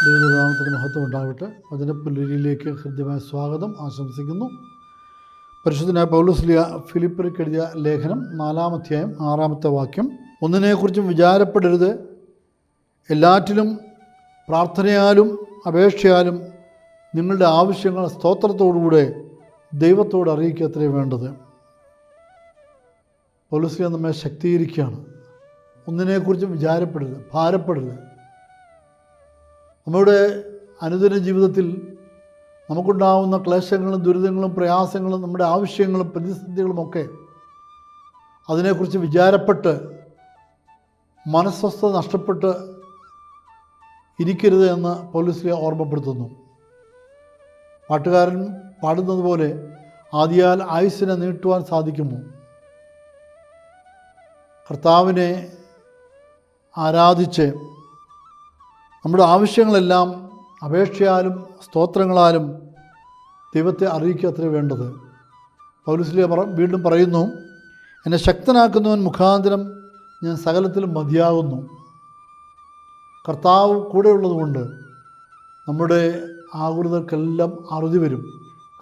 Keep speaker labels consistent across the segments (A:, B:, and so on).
A: മഹത്വം ഉണ്ടാകട്ടെ വചനപ്പുലരിയിലേക്ക് ഹൃദ്യമായ സ്വാഗതം. ആശംസിക്കുന്നു. പരിശുദ്ധനായ പൗലോസ്ലിയ ഫിലിപ്പറിക്ക് എഴുതിയ ലേഖനം നാലാമധ്യായം ആറാമത്തെ വാക്യം. ഒന്നിനെക്കുറിച്ചും വിചാരപ്പെടരുത്. എല്ലാറ്റിലും പ്രാർത്ഥനയാലും അപേക്ഷയാലും നിങ്ങളുടെ ആവശ്യങ്ങൾ സ്തോത്രത്തോടുകൂടെ ദൈവത്തോട് അറിയിക്കുക അത്രയും വേണ്ടത് പൗലോസ്ലിയ നമ്മെ ശക്തീകരിക്കുകയാണ്. ഒന്നിനെക്കുറിച്ചും വിചാരപ്പെടരുത്. ഭാരപ്പെടരുത്. നമ്മുടെ അനുദിന ജീവിതത്തിൽ നമുക്കുണ്ടാവുന്ന ക്ലേശങ്ങളും ദുരിതങ്ങളും പ്രയാസങ്ങളും നമ്മുടെ ആവശ്യങ്ങളും പ്രതിസന്ധികളുമൊക്കെ അതിനെക്കുറിച്ച് വിചാരപ്പെട്ട് മനസ്വസ്ഥത നഷ്ടപ്പെട്ട് ഇരിക്കരുത് എന്ന് പോലീസിലെ ഓർമ്മപ്പെടുത്തുന്നു. പാട്ടുകാരൻ പാടുന്നത് പോലെ ആദിയാൽ ആയുസ്സിനെ നീട്ടുവാൻ സാധിക്കുമോ? കർത്താവിനെ ആരാധിച്ച് നമ്മുടെ ആവശ്യങ്ങളെല്ലാം അപേക്ഷയാലും സ്തോത്രങ്ങളാലും ദൈവത്തെ അറിയിക്കുക അത്ര വേണ്ടത്. പൗലുസ്ലിയ പറ വീണ്ടും പറയുന്നു എന്നെ ശക്തനാക്കുന്നവൻ മുഖാന്തരം ഞാൻ സകലത്തിലും മതിയാകുന്നു. കർത്താവ് കൂടെയുള്ളതുകൊണ്ട് നമ്മുടെ ആകുലതർക്കെല്ലാം അറുതി വരും.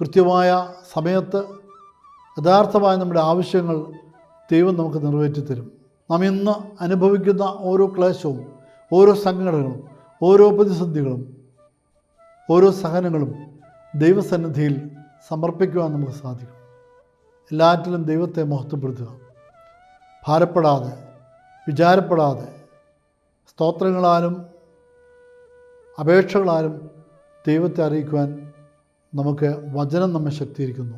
A: കൃത്യമായ സമയത്ത് യഥാർത്ഥമായ നമ്മുടെ ആവശ്യങ്ങൾ ദൈവം നമുക്ക് നിറവേറ്റി തരും നാം ഇന്ന് അനുഭവിക്കുന്ന ഓരോ ക്ലേശവും ഓരോ സങ്കടങ്ങളും ഓരോ പ്രതിസന്ധികളും ഓരോ സഹനങ്ങളും ദൈവസന്നിധിയിൽ സമർപ്പിക്കുവാൻ നമുക്ക് സാധിക്കും. എല്ലാറ്റിലും ദൈവത്തെ മഹത്വപ്പെടുത്തുക. ഭാരപ്പെടാതെ വിചാരപ്പെടാതെ സ്തോത്രങ്ങളാലും അപേക്ഷകളാലും ദൈവത്തെ അറിയിക്കുവാൻ നമുക്ക് വചനം നമ്മെ ശക്തിയിരിക്കുന്നു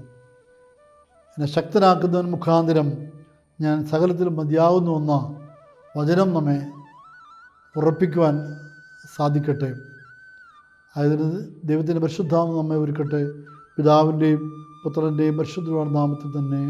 A: എന്നെ ശക്തനാക്കുന്നവൻ മുഖാന്തരം ഞാൻ സകലത്തിലും മതിയാകുന്നുവെന്ന വചനം നമ്മെ ഉറപ്പിക്കുവാൻ സാധിക്കട്ടെ അതിന് ദൈവത്തിന്റെ പരിശുദ്ധാമം നമ്മെ ഒരുക്കട്ടെ പിതാവിന്റെയും പുത്രന്റെയും പരിശുദ്ധമാണ് നാമത്തിൽ തന്നെ.